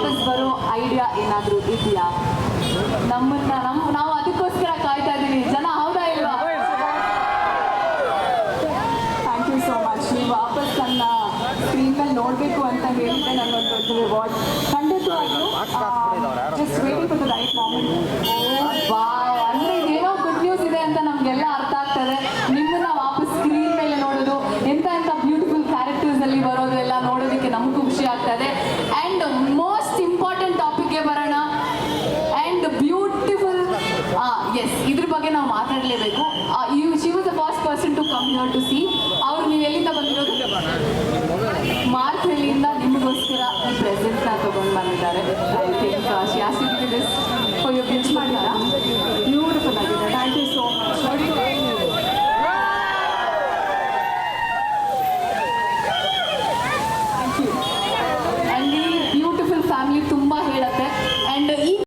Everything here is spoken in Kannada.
ಏನಾದ್ರೂ ಇದೆಯಾ? ನಮ್ಮನ್ನ ನಮ್ ನಾವು ಅದಕ್ಕೋಸ್ಕರ ಕಾಯ್ತಾ ಇದ್ದೀವಿ ಜನ ಹೌದಾ ಇಲ್ವಾ? ಥ್ಯಾಂಕ್ ಯು ಸೋ ಮಚ್ ನೀವು ವಾಪಸ್ ನನ್ನ ಸ್ಕ್ರೀನ್ ಮೇಲೆ ನೋಡಬೇಕು ಅಂತ ಹೇಳಿದ್ರೆ ನನಗೊಂದು ದೊಡ್ಡ ರಿವಾರ್ಡ್ ಖಂಡಿತವಾಗ್ಲೂ just waiting for the right moment wow ಅಂದ್ರೆ ಏನೋ ಗುಡ್ ನ್ಯೂಸ್ ಇದೆ ಅಂತ ನಮಗೆಲ್ಲ ಅರ್ಥ ಆಗ್ತದೆ. ನಿಮ್ಮನ್ನ ವಾಪಸ್ ಸ್ಕ್ರೀನ್ ಮೇಲೆ ನೋಡೋದು ಎಂತ ಎಂತ ಬ್ಯೂಟಿಫುಲ್ ಕ್ಯಾರೆಕ್ಟರ್ಸ್ ಅಲ್ಲಿ ಬರೋದು ಎಲ್ಲ ನೋಡೋದಕ್ಕೆ ನಮಗೂ ಖುಷಿ ಆಗ್ತದೆ. ಅಂಡ್ ಎಸ್ ಇದ್ರ ಬಗ್ಗೆ ನಾವು ಮಾತಾಡಲೇಬೇಕು. You she was the first person to come here to see ಅವ್ರು ನೀವು ಎಲ್ಲಿಂದ ಬಂದಿರೋದು? ಎಲ್ಲಿಂದ ನಿಮಗೋಸ್ಕರ ಈ ಪ್ರೆಸೆಂಟ್ನ ತಗೊಂಡು ಬಂದಿದ್ದಾರೆ. ಐ ಥಿಂಕ್ ಶಿಯಾಸಿ ಆಸ್ ಯೋರ್ ಮಾಡ್ತಾರಾ